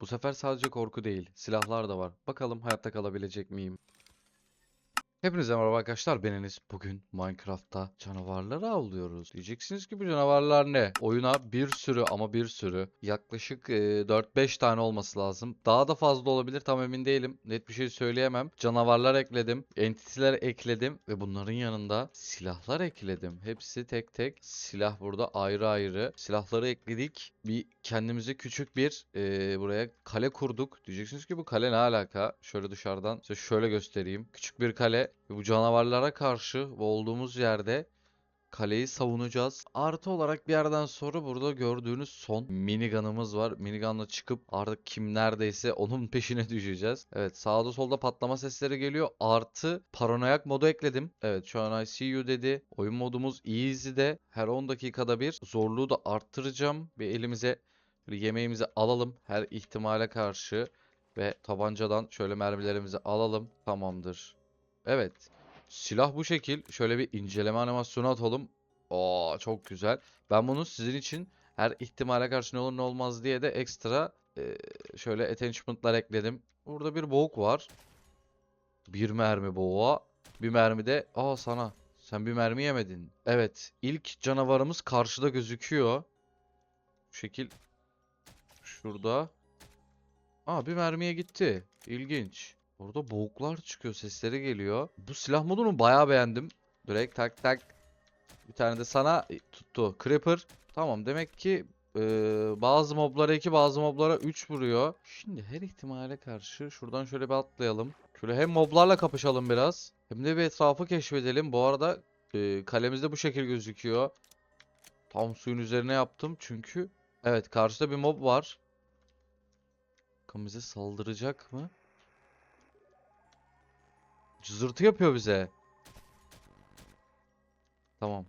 Bu sefer sadece korku değil, silahlar da var. Bakalım hayatta kalabilecek miyim? Hepinize merhaba arkadaşlar ben. Bugün Minecraft'ta canavarları avlıyoruz. Diyeceksiniz ki bu canavarlar ne? Oyuna bir sürü ama bir sürü yaklaşık e, 4-5 tane olması lazım. Daha da fazla olabilir tam emin değilim. Net bir şey söyleyemem. Canavarlar ekledim, entitiler ekledim ve bunların yanında silahlar ekledim. Hepsi tek tek silah burada ayrı ayrı. Silahları ekledik. Bir kendimize küçük bir e, buraya kale kurduk. Diyeceksiniz ki bu kale ne alaka? Şöyle dışarıdan size şöyle göstereyim. Küçük bir kale ve bu canavarlara karşı olduğumuz yerde kaleyi savunacağız. Artı olarak bir yerden sonra burada gördüğünüz son minigun'ımız var. Minigun'la çıkıp artık kim neredeyse onun peşine düşeceğiz. Evet sağda solda patlama sesleri geliyor. Artı paranoyak modu ekledim. Evet şu an I see you dedi. Oyun modumuz easy'de. Her 10 dakikada bir zorluğu da arttıracağım. Ve elimize yemeğimizi alalım her ihtimale karşı. Ve tabancadan şöyle mermilerimizi alalım. Tamamdır. Evet. Silah bu şekil. Şöyle bir inceleme animasyonu atalım. Aa çok güzel. Ben bunu sizin için her ihtimale karşı ne olur ne olmaz diye de ekstra e, şöyle attachment'lar ekledim. Burada bir boğuk var. Bir mermi boğuğa. Bir mermi de aa sana. Sen bir mermi yemedin. Evet. ilk canavarımız karşıda gözüküyor. Bu şekil. Şurada. Aa bir mermiye gitti. İlginç. Orada boğuklar çıkıyor. Sesleri geliyor. Bu silah modunu bayağı beğendim. Direkt tak tak. Bir tane de sana tuttu. Creeper. Tamam demek ki e, bazı moblara 2 bazı moblara 3 vuruyor. Şimdi her ihtimale karşı şuradan şöyle bir atlayalım. Şöyle hem moblarla kapışalım biraz. Hem de bir etrafı keşfedelim. Bu arada e, kalemizde bu şekil gözüküyor. Tam suyun üzerine yaptım çünkü evet karşıda bir mob var. Bize saldıracak mı? Cızırtı yapıyor bize. Tamam.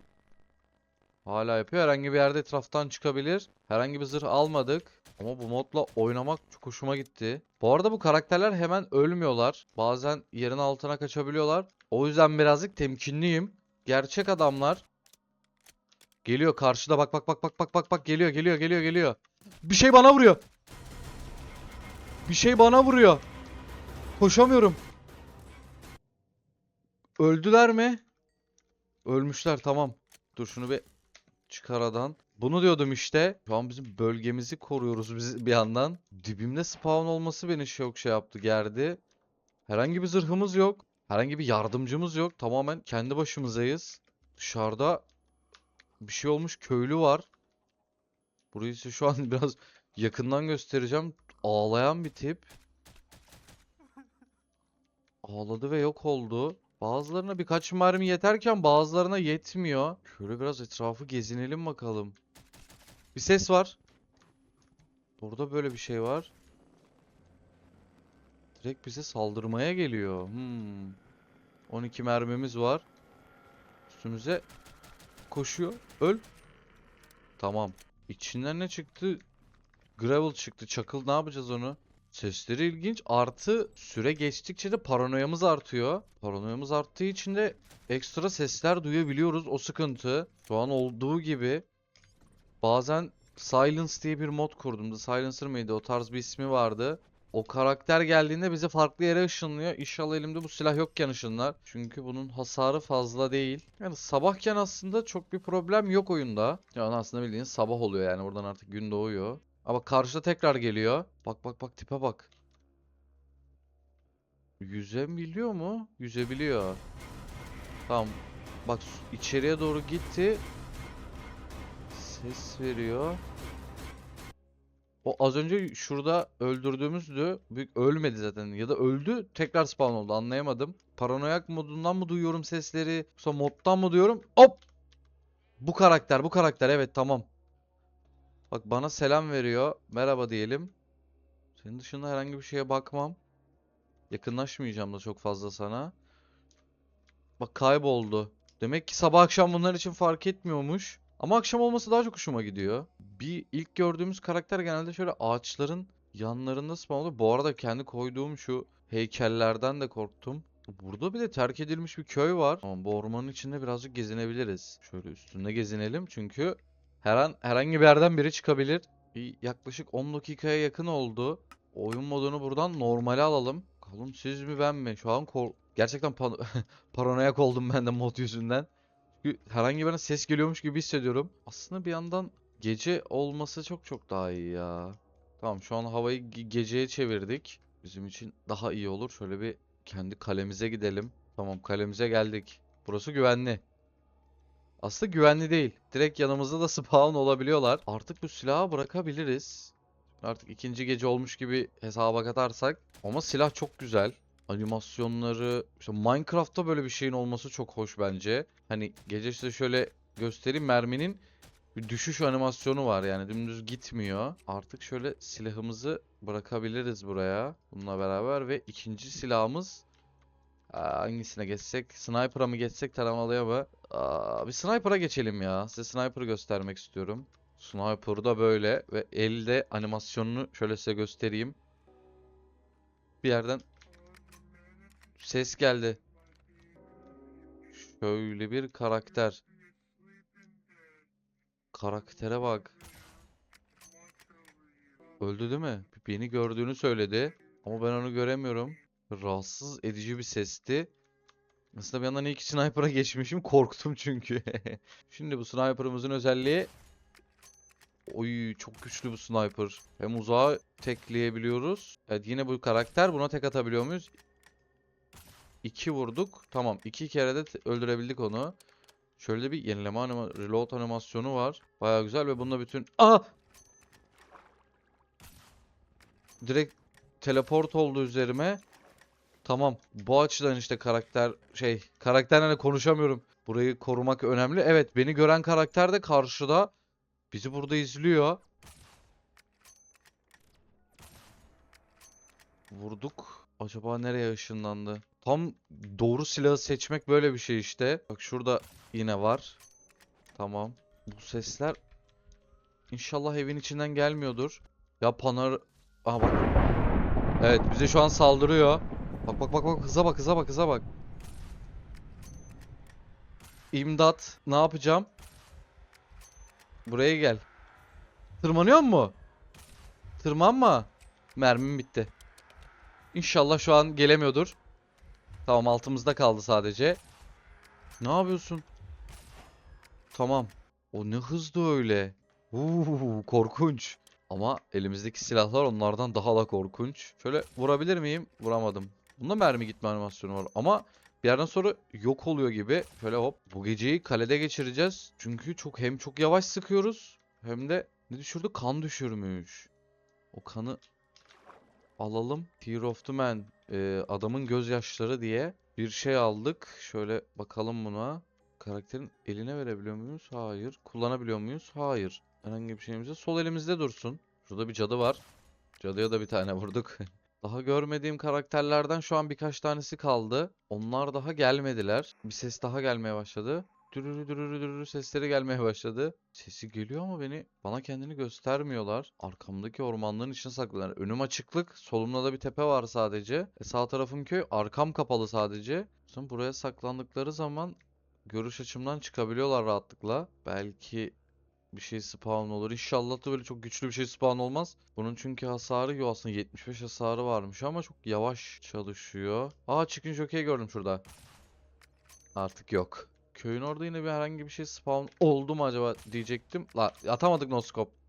Hala yapıyor. Herhangi bir yerde etraftan çıkabilir. Herhangi bir zırh almadık. Ama bu modla oynamak çok hoşuma gitti. Bu arada bu karakterler hemen ölmüyorlar. Bazen yerin altına kaçabiliyorlar. O yüzden birazcık temkinliyim. Gerçek adamlar. Geliyor karşıda bak bak bak bak bak bak bak geliyor geliyor geliyor geliyor. Bir şey bana vuruyor. Bir şey bana vuruyor. Koşamıyorum. Öldüler mi? Ölmüşler tamam. Dur şunu bir çıkar aradan. Bunu diyordum işte. Şu an bizim bölgemizi koruyoruz biz bir yandan. Dibimde spawn olması beni çok şey yaptı, gerdi. Herhangi bir zırhımız yok. Herhangi bir yardımcımız yok. Tamamen kendi başımızayız. Dışarıda bir şey olmuş köylü var. Burayı size şu an biraz yakından göstereceğim. Ağlayan bir tip. Ağladı ve yok oldu. Bazılarına birkaç mermi yeterken bazılarına yetmiyor. Şöyle biraz etrafı gezinelim bakalım. Bir ses var. Burada böyle bir şey var. Direkt bize saldırmaya geliyor. Hmm. 12 mermimiz var. Üstümüze koşuyor. Öl. Tamam. İçinden ne çıktı? Gravel çıktı. Çakıl ne yapacağız onu? Sesleri ilginç. Artı süre geçtikçe de paranoyamız artıyor. Paranoyamız arttığı için de ekstra sesler duyabiliyoruz. O sıkıntı. Şu an olduğu gibi. Bazen Silence diye bir mod kurdum. The Silencer mıydı? O tarz bir ismi vardı. O karakter geldiğinde bizi farklı yere ışınlıyor. İnşallah elimde bu silah yokken ışınlar. Çünkü bunun hasarı fazla değil. Yani sabahken aslında çok bir problem yok oyunda. Yani aslında bildiğiniz sabah oluyor yani. Buradan artık gün doğuyor. Ama karşıda tekrar geliyor. Bak bak bak tipe bak. Yüzebiliyor mu? Yüzebiliyor. Tamam. Bak içeriye doğru gitti. Ses veriyor. O az önce şurada öldürdüğümüzdü. Büyük ölmedi zaten. Ya da öldü tekrar spawn oldu anlayamadım. Paranoyak modundan mı duyuyorum sesleri? Yoksa moddan mı duyuyorum? Hop! Bu karakter bu karakter evet tamam. Bak bana selam veriyor. Merhaba diyelim. Senin dışında herhangi bir şeye bakmam. Yakınlaşmayacağım da çok fazla sana. Bak kayboldu. Demek ki sabah akşam bunlar için fark etmiyormuş. Ama akşam olması daha çok hoşuma gidiyor. Bir ilk gördüğümüz karakter genelde şöyle ağaçların yanlarında spawn oluyor. Bu arada kendi koyduğum şu heykellerden de korktum. Burada bir de terk edilmiş bir köy var. Ama bu ormanın içinde birazcık gezinebiliriz. Şöyle üstünde gezinelim çünkü her an herhangi bir yerden biri çıkabilir. Yaklaşık 10 dakikaya yakın oldu. oyun modunu buradan normale alalım. Bakalım siz mi ben mi? Şu an kor- gerçekten pan- paranoyak oldum ben de mod yüzünden. Çünkü herhangi bir ses geliyormuş gibi hissediyorum. Aslında bir yandan gece olması çok çok daha iyi ya. Tamam şu an havayı ge- geceye çevirdik. Bizim için daha iyi olur. Şöyle bir kendi kalemize gidelim. Tamam kalemize geldik. Burası güvenli. Aslında güvenli değil. Direkt yanımızda da spawn olabiliyorlar. Artık bu silahı bırakabiliriz. Artık ikinci gece olmuş gibi hesaba katarsak. Ama silah çok güzel. Animasyonları, işte Minecraft'ta böyle bir şeyin olması çok hoş bence. Hani gece size şöyle göstereyim merminin bir düşüş animasyonu var yani dümdüz gitmiyor. Artık şöyle silahımızı bırakabiliriz buraya bununla beraber ve ikinci silahımız Aa, hangisine geçsek? Sniper'a mı geçsek taramalıya mı? Aa, bir Sniper'a geçelim ya. Size Sniper'ı göstermek istiyorum. Sniper'da böyle ve elde animasyonunu şöyle size göstereyim. Bir yerden ses geldi. Şöyle bir karakter. Karaktere bak. Öldü değil mi? Beni gördüğünü söyledi. Ama ben onu göremiyorum. Rahatsız edici bir sesti. Aslında bir yandan ki sniper'a geçmişim. Korktum çünkü. Şimdi bu sniper'ımızın özelliği Oy çok güçlü bu sniper. Hem uzağa tekleyebiliyoruz. Evet yine bu karakter buna tek atabiliyor muyuz? İki vurduk. Tamam iki kere de öldürebildik onu. Şöyle bir yenileme anima reload animasyonu var. Baya güzel ve bunda bütün... Aa! Direkt teleport oldu üzerime. Tamam. Bu açıdan işte karakter şey karakterle konuşamıyorum. Burayı korumak önemli. Evet beni gören karakter de karşıda. Bizi burada izliyor. Vurduk. Acaba nereye ışınlandı? Tam doğru silahı seçmek böyle bir şey işte. Bak şurada yine var. Tamam. Bu sesler İnşallah evin içinden gelmiyordur. Ya panar... Aha bak. Evet bize şu an saldırıyor. Bak bak bak bak hıza bak hıza bak hıza bak. İmdat. Ne yapacağım? Buraya gel. Tırmanıyor mu? Tırmanma. Mermim bitti. İnşallah şu an gelemiyordur. Tamam altımızda kaldı sadece. Ne yapıyorsun? Tamam. O ne hızlı öyle. Uuu korkunç. Ama elimizdeki silahlar onlardan daha da korkunç. Şöyle vurabilir miyim? Vuramadım. Bunda mermi gitme animasyonu var. Ama bir yerden sonra yok oluyor gibi. Şöyle hop. Bu geceyi kalede geçireceğiz. Çünkü çok hem çok yavaş sıkıyoruz. Hem de ne düşürdü? Kan düşürmüş. O kanı alalım. Tear of the Man. e, adamın gözyaşları diye bir şey aldık. Şöyle bakalım buna. Karakterin eline verebiliyor muyuz? Hayır. Kullanabiliyor muyuz? Hayır. Herhangi bir şeyimizde sol elimizde dursun. Şurada bir cadı var. Cadıya da bir tane vurduk. Daha görmediğim karakterlerden şu an birkaç tanesi kaldı. Onlar daha gelmediler. Bir ses daha gelmeye başladı. Dürürü dürürü dürürü sesleri gelmeye başladı. Sesi geliyor ama beni bana kendini göstermiyorlar. Arkamdaki ormanlığın içine saklılar. Önüm açıklık, solumda da bir tepe var sadece. E sağ tarafım köy, arkam kapalı sadece. Sonra buraya saklandıkları zaman görüş açımdan çıkabiliyorlar rahatlıkla. Belki bir şey spawn olur. İnşallah da böyle çok güçlü bir şey spawn olmaz. Bunun çünkü hasarı yok aslında 75 hasarı varmış ama çok yavaş çalışıyor. Aa chicken jockey gördüm şurada. Artık yok. Köyün orada yine bir herhangi bir şey spawn oldu mu acaba diyecektim. La atamadık no scope.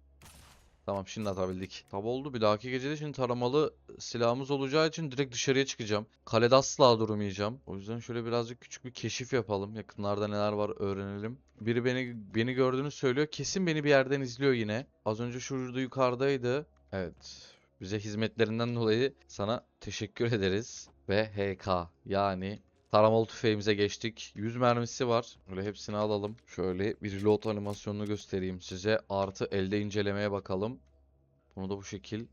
Tamam şimdi atabildik. Tab oldu. Bir dahaki gecede şimdi taramalı silahımız olacağı için direkt dışarıya çıkacağım. Kalede asla durmayacağım. O yüzden şöyle birazcık küçük bir keşif yapalım. Yakınlarda neler var öğrenelim. Biri beni beni gördüğünü söylüyor. Kesin beni bir yerden izliyor yine. Az önce şurada yukarıdaydı. Evet. Bize hizmetlerinden dolayı sana teşekkür ederiz. Ve HK yani taramalı tüfeğimize geçtik. 100 mermisi var. Böyle hepsini alalım. Şöyle bir reload animasyonunu göstereyim size. Artı elde incelemeye bakalım. Bunu da bu şekil.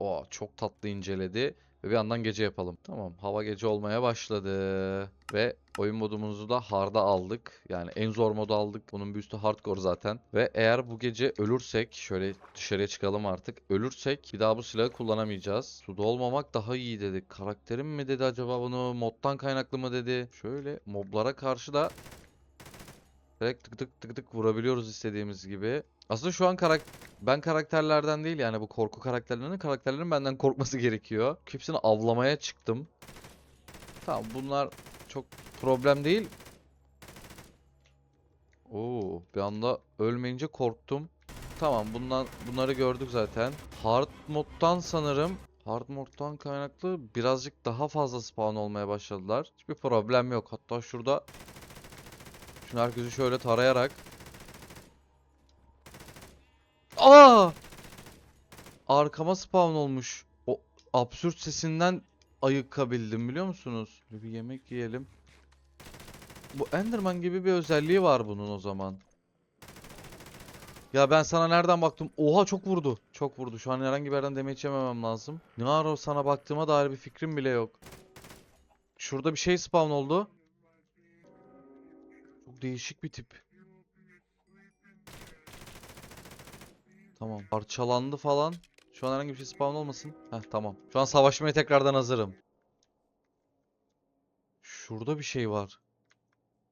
O çok tatlı inceledi. Ve bir yandan gece yapalım. Tamam hava gece olmaya başladı. Ve oyun modumuzu da hard'a aldık. Yani en zor modu aldık. Bunun bir üstü hardcore zaten. Ve eğer bu gece ölürsek şöyle dışarıya çıkalım artık. Ölürsek bir daha bu silahı kullanamayacağız. Suda olmamak daha iyi dedi. Karakterim mi dedi acaba bunu moddan kaynaklı mı dedi. Şöyle moblara karşı da Direkt tık tık tık tık vurabiliyoruz istediğimiz gibi. Aslında şu an karak ben karakterlerden değil yani bu korku karakterlerinin karakterlerin benden korkması gerekiyor. Hepsini avlamaya çıktım. Tamam bunlar çok problem değil. Oo, bir anda ölmeyince korktum. Tamam bundan bunları gördük zaten. Hard moddan sanırım Hard moddan kaynaklı birazcık daha fazla spawn olmaya başladılar. Hiçbir problem yok. Hatta şurada Şimdi herkesi şöyle tarayarak Aa! Arkama spawn olmuş. O absürt sesinden ayıkabildim biliyor musunuz? Bir yemek yiyelim. Bu Enderman gibi bir özelliği var bunun o zaman. Ya ben sana nereden baktım? Oha çok vurdu. Çok vurdu. Şu an herhangi bir yerden damage yememem lazım. Ne ara sana baktığıma dair bir fikrim bile yok. Şurada bir şey spawn oldu. Çok değişik bir tip. Tamam. Parçalandı falan. Şu an herhangi bir şey spawn olmasın. Heh tamam. Şu an savaşmaya tekrardan hazırım. Şurada bir şey var.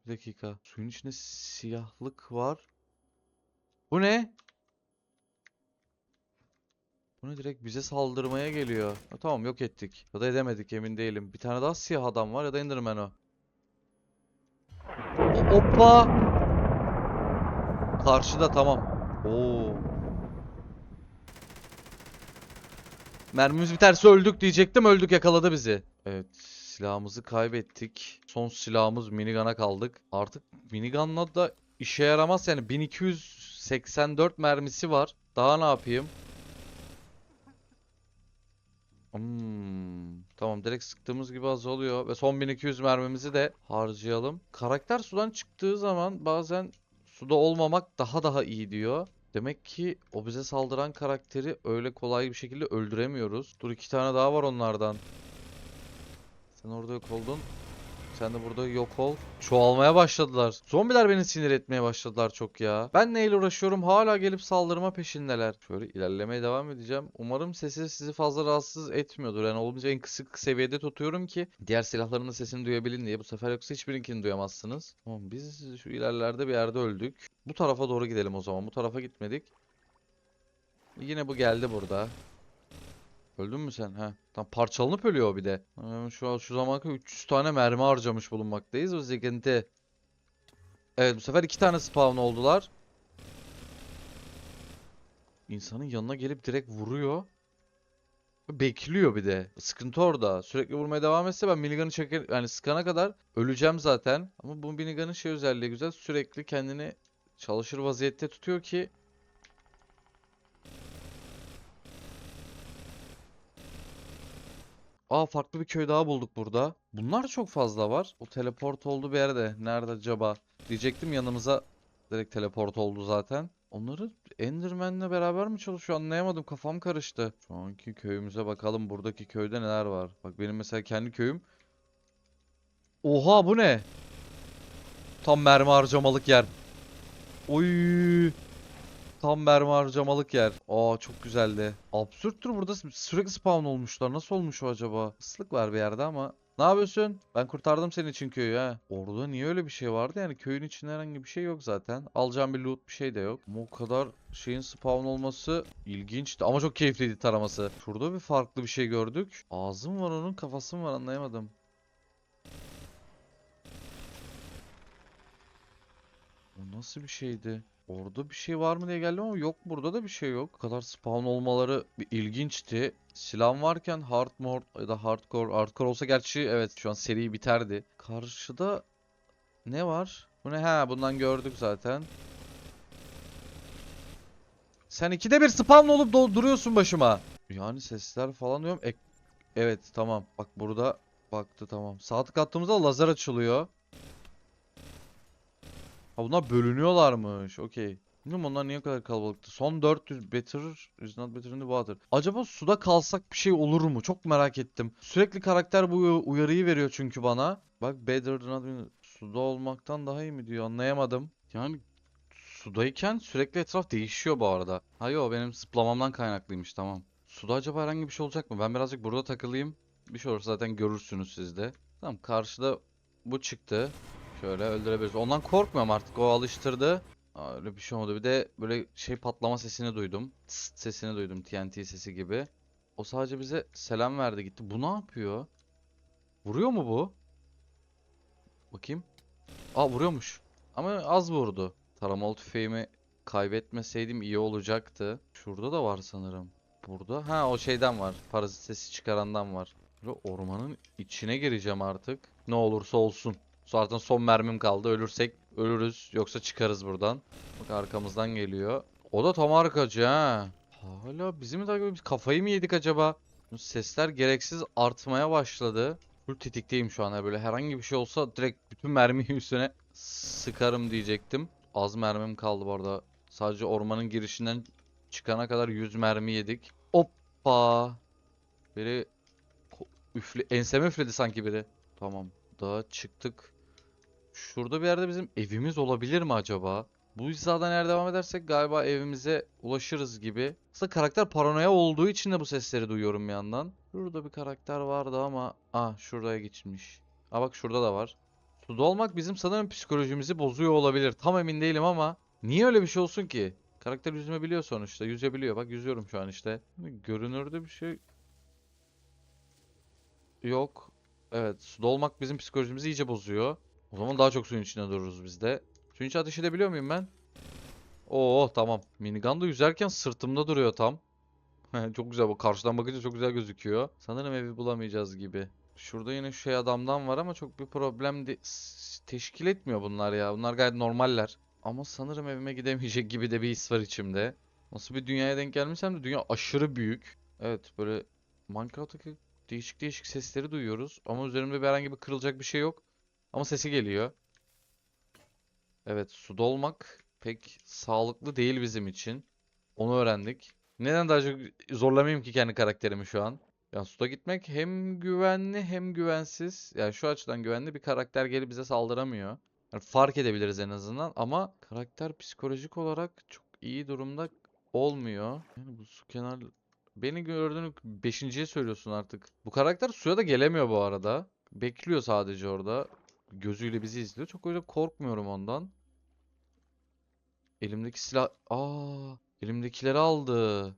Bir dakika. Suyun içinde siyahlık var. Bu ne? Bu ne direkt bize saldırmaya geliyor. Ha, tamam yok ettik. Ya da edemedik emin değilim. Bir tane daha siyah adam var ya da Enderman o. Hoppa! Karşıda tamam. Oo. Mermimiz biterse öldük diyecektim. Öldük yakaladı bizi. Evet. Silahımızı kaybettik. Son silahımız minigun'a kaldık. Artık minigun'la da işe yaramaz yani 1284 mermisi var. Daha ne yapayım? Hmm, tamam direkt sıktığımız gibi azalıyor ve son 1200 mermimizi de harcayalım. Karakter sudan çıktığı zaman bazen suda olmamak daha daha iyi diyor. Demek ki o bize saldıran karakteri öyle kolay bir şekilde öldüremiyoruz. Dur iki tane daha var onlardan. Sen orada yok oldun. Sen de burada yok ol. Çoğalmaya başladılar. Zombiler beni sinir etmeye başladılar çok ya. Ben neyle uğraşıyorum? Hala gelip saldırma peşindeler. Şöyle ilerlemeye devam edeceğim. Umarım sesi sizi fazla rahatsız etmiyordur. Yani olabildiğince en kısık seviyede tutuyorum ki diğer silahların sesini duyabilin diye. Bu sefer yoksa hiçbirinkini duyamazsınız. Tamam biz şu ilerlerde bir yerde öldük. Bu tarafa doğru gidelim o zaman. Bu tarafa gitmedik. Yine bu geldi burada. Öldün mü sen? He. Tam parçalanıp ölüyor o bir de. Hemen şu an şu zamana kadar 300 tane mermi harcamış bulunmaktayız. O sıkıntı. Evet bu sefer iki tane spawn oldular. İnsanın yanına gelip direkt vuruyor. Bekliyor bir de. Sıkıntı orada. Sürekli vurmaya devam etse ben minigun'ı çeker yani sıkana kadar öleceğim zaten. Ama bu minigun'ın şey özelliği güzel. Sürekli kendini çalışır vaziyette tutuyor ki Aa farklı bir köy daha bulduk burada. Bunlar çok fazla var. O teleport oldu bir yerde. Nerede acaba? Diyecektim yanımıza direkt teleport oldu zaten. Onları Enderman'le beraber mi çalışıyor anlayamadım. Kafam karıştı. Şu anki köyümüze bakalım. Buradaki köyde neler var. Bak benim mesela kendi köyüm. Oha bu ne? Tam mermi harcamalık yer. Oy. Tam mermi harcamalık yer. Aa çok güzeldi. Absürttür burada sürekli spawn olmuşlar. Nasıl olmuş o acaba? Islık var bir yerde ama. Ne yapıyorsun? Ben kurtardım senin için köyü ha. Orada niye öyle bir şey vardı? Yani köyün içinde herhangi bir şey yok zaten. Alacağım bir loot bir şey de yok. Ama o kadar şeyin spawn olması ilginçti. Ama çok keyifliydi taraması. Şurada bir farklı bir şey gördük. Ağzı mı var onun kafası mı var anlayamadım. O nasıl bir şeydi? Orada bir şey var mı diye geldim ama yok burada da bir şey yok. Bu kadar spawn olmaları bir ilginçti. Silahım varken hard mode ya da hardcore, hardcore olsa gerçi evet şu an seri biterdi. Karşıda ne var? Bu ne? Ha bundan gördük zaten. Sen ikide bir spawn olup duruyorsun başıma. Yani sesler falan diyorum. Ek- evet tamam. Bak burada baktı tamam. Sağ tık attığımızda lazer açılıyor. Ha bunlar bölünüyorlarmış. Okey. Bilmiyorum onlar niye kadar kalabalıktı. Son 400 better is not better in the water. Acaba suda kalsak bir şey olur mu? Çok merak ettim. Sürekli karakter bu uyarıyı veriyor çünkü bana. Bak better not in suda olmaktan daha iyi mi diyor anlayamadım. Yani sudayken sürekli etraf değişiyor bu arada. Ha yo benim zıplamamdan kaynaklıymış tamam. Suda acaba herhangi bir şey olacak mı? Ben birazcık burada takılayım. Bir şey olursa zaten görürsünüz siz de. Tamam karşıda bu çıktı. Şöyle öldürebiliriz. Ondan korkmuyorum artık. O alıştırdı. Aa, Öyle bir şey olmadı. Bir de böyle şey patlama sesini duydum. Tıst sesini duydum. TNT sesi gibi. O sadece bize selam verdi gitti. Bu ne yapıyor? Vuruyor mu bu? Bakayım. Aa vuruyormuş. Ama az vurdu. Taramalı tüfeğimi kaybetmeseydim iyi olacaktı. Şurada da var sanırım. Burada. Ha o şeyden var. Parazit sesi çıkarandan var. Böyle ormanın içine gireceğim artık. Ne olursa olsun. Zaten son mermim kaldı. Ölürsek ölürüz. Yoksa çıkarız buradan. Bak arkamızdan geliyor. O da tam arkacı ha. Hala bizi mi takip kafayı mı yedik acaba? Sesler gereksiz artmaya başladı. Full tetikteyim şu an. Böyle herhangi bir şey olsa direkt bütün mermiyi üstüne sıkarım diyecektim. Az mermim kaldı bu arada. Sadece ormanın girişinden çıkana kadar 100 mermi yedik. Hoppa. Biri üfle enseme üfledi sanki biri. Tamam. Daha çıktık. Şurada bir yerde bizim evimiz olabilir mi acaba? Bu hizadan eğer devam edersek galiba evimize ulaşırız gibi. Aslında karakter paranoya olduğu için de bu sesleri duyuyorum bir yandan. Şurada bir karakter vardı ama... Ah şuraya geçmiş. Aa bak şurada da var. Suda olmak bizim sanırım psikolojimizi bozuyor olabilir. Tam emin değilim ama niye öyle bir şey olsun ki? Karakter yüzme biliyor sonuçta. Yüzebiliyor. Bak yüzüyorum şu an işte. Görünürde bir şey yok. Evet, suda olmak bizim psikolojimizi iyice bozuyor. O zaman daha çok suyun içinde dururuz biz de. Suyun içine ateş edebiliyor muyum ben? Oo tamam. Minigun da yüzerken sırtımda duruyor tam. Çok güzel bu. Karşıdan bakınca çok güzel gözüküyor. Sanırım evi bulamayacağız gibi. Şurada yine şey adamdan var ama çok bir problem teşkil etmiyor bunlar ya. Bunlar gayet normaller. Ama sanırım evime gidemeyecek gibi de bir his var içimde. Nasıl bir dünyaya denk gelmişsem de dünya aşırı büyük. Evet böyle Minecraft'taki değişik değişik sesleri duyuyoruz. Ama üzerimde bir herhangi bir kırılacak bir şey yok. Ama sesi geliyor. Evet suda olmak pek sağlıklı değil bizim için. Onu öğrendik. Neden daha çok zorlamayayım ki kendi karakterimi şu an? Ya suda gitmek hem güvenli hem güvensiz. Yani şu açıdan güvenli bir karakter gelip bize saldıramıyor. Yani fark edebiliriz en azından ama karakter psikolojik olarak çok iyi durumda olmuyor. Yani bu su kenar beni gördüğünü beşinciye söylüyorsun artık. Bu karakter suya da gelemiyor bu arada. Bekliyor sadece orada. Gözüyle bizi izliyor. Çok öyle korkmuyorum ondan. Elimdeki silah... Aa, elimdekileri aldı.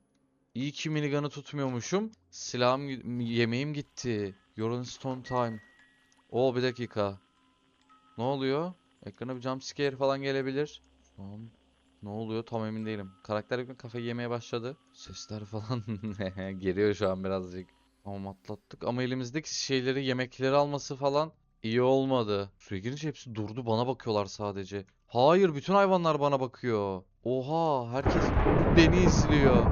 İyi ki minigun'ı tutmuyormuşum. Silahım, yemeğim gitti. You're stone time. Oo bir dakika. Ne oluyor? Ekrana bir jump scare falan gelebilir. Tamam. Ne oluyor? Tam emin değilim. Karakter bir kafayı yemeye başladı. Sesler falan geliyor şu an birazcık. Tamam atlattık ama elimizdeki şeyleri, yemekleri alması falan iyi olmadı. Suya girince hepsi durdu bana bakıyorlar sadece. Hayır bütün hayvanlar bana bakıyor. Oha herkes beni izliyor.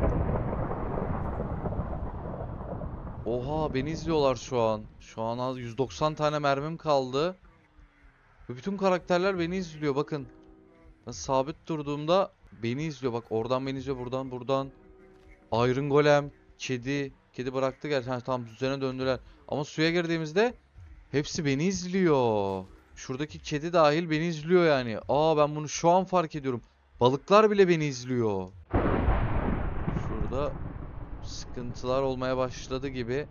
Oha beni izliyorlar şu an. Şu an az 190 tane mermim kaldı. Ve bütün karakterler beni izliyor bakın. Ben sabit durduğumda beni izliyor. Bak oradan beni izliyor buradan buradan. Iron Golem, kedi. Kedi bıraktı gerçi. Ha, tamam düzene döndüler. Ama suya girdiğimizde hepsi beni izliyor. Şuradaki kedi dahil beni izliyor yani. Aa ben bunu şu an fark ediyorum. Balıklar bile beni izliyor. Şurada sıkıntılar olmaya başladı gibi.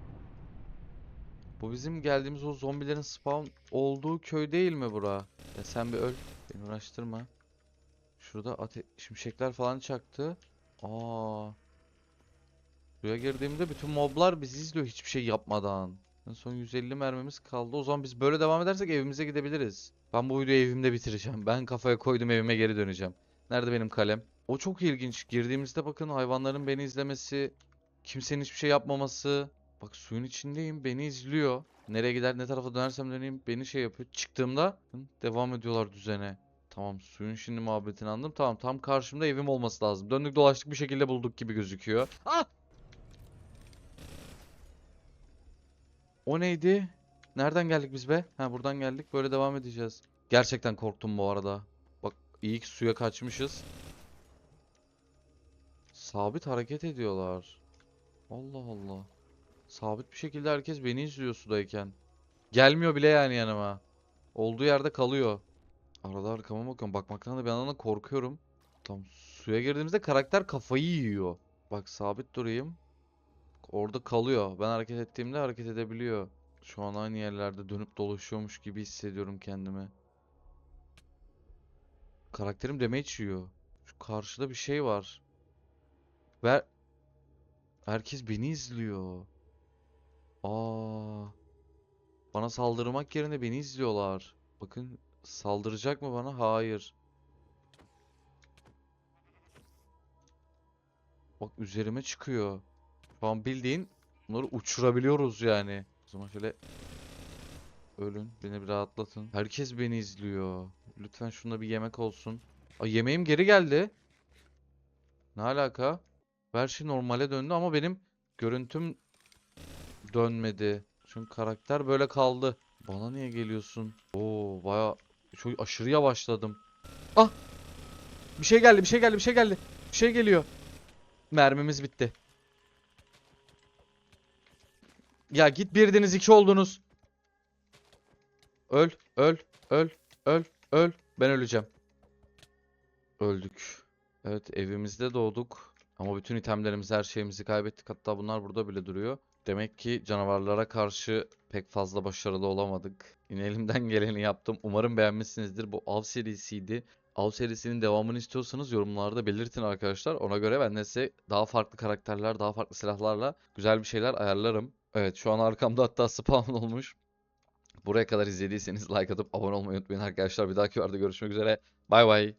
Bu bizim geldiğimiz o zombilerin spawn olduğu köy değil mi bura? Ya sen bir öl. Beni uğraştırma. Şurada ate şimşekler falan çaktı. Aa. Buraya girdiğimde bütün moblar bizi izliyor hiçbir şey yapmadan. En son 150 mermimiz kaldı. O zaman biz böyle devam edersek evimize gidebiliriz. Ben bu videoyu evimde bitireceğim. Ben kafaya koydum evime geri döneceğim. Nerede benim kalem? O çok ilginç. Girdiğimizde bakın hayvanların beni izlemesi, kimsenin hiçbir şey yapmaması. Bak suyun içindeyim, beni izliyor. Nereye gider, ne tarafa dönersem döneyim beni şey yapıyor. Çıktığımda devam ediyorlar düzene. Tamam suyun şimdi muhabbetini anladım. Tamam tam karşımda evim olması lazım. Döndük dolaştık bir şekilde bulduk gibi gözüküyor. Ah! O neydi? Nereden geldik biz be? Ha buradan geldik. Böyle devam edeceğiz. Gerçekten korktum bu arada. Bak iyi ki suya kaçmışız. Sabit hareket ediyorlar. Allah Allah. Sabit bir şekilde herkes beni izliyor sudayken. Gelmiyor bile yani yanıma. Olduğu yerde kalıyor. Arada arkama bakıyorum. Bakmaktan da bir yandan da korkuyorum. Tam suya girdiğimizde karakter kafayı yiyor. Bak sabit durayım. Orada kalıyor. Ben hareket ettiğimde hareket edebiliyor. Şu an aynı yerlerde dönüp dolaşıyormuş gibi hissediyorum kendimi. Karakterim damage yiyor. Şu karşıda bir şey var. Ve herkes beni izliyor. Aa. Bana saldırmak yerine beni izliyorlar. Bakın saldıracak mı bana? Hayır. Bak üzerime çıkıyor. An bildiğin bunları uçurabiliyoruz yani. O zaman şöyle ölün. Beni bir rahatlatın. Herkes beni izliyor. Lütfen şunda bir yemek olsun. Ay yemeğim geri geldi. Ne alaka? Her şey normale döndü ama benim görüntüm dönmedi. Çünkü karakter böyle kaldı. Bana niye geliyorsun? Oo baya çok aşırı yavaşladım. Ah! Bir şey geldi, bir şey geldi, bir şey geldi. Bir şey geliyor. Mermimiz bitti. Ya git birdiniz iki oldunuz. Öl, öl, öl, öl, öl. Ben öleceğim. Öldük. Evet evimizde doğduk. Ama bütün itemlerimizi, her şeyimizi kaybettik. Hatta bunlar burada bile duruyor. Demek ki canavarlara karşı pek fazla başarılı olamadık. Yine elimden geleni yaptım. Umarım beğenmişsinizdir. Bu av serisiydi. Av serisinin devamını istiyorsanız yorumlarda belirtin arkadaşlar. Ona göre ben de size daha farklı karakterler, daha farklı silahlarla güzel bir şeyler ayarlarım. Evet şu an arkamda hatta spawn olmuş. Buraya kadar izlediyseniz like atıp abone olmayı unutmayın arkadaşlar. Bir dahaki videoda görüşmek üzere. Bay bay.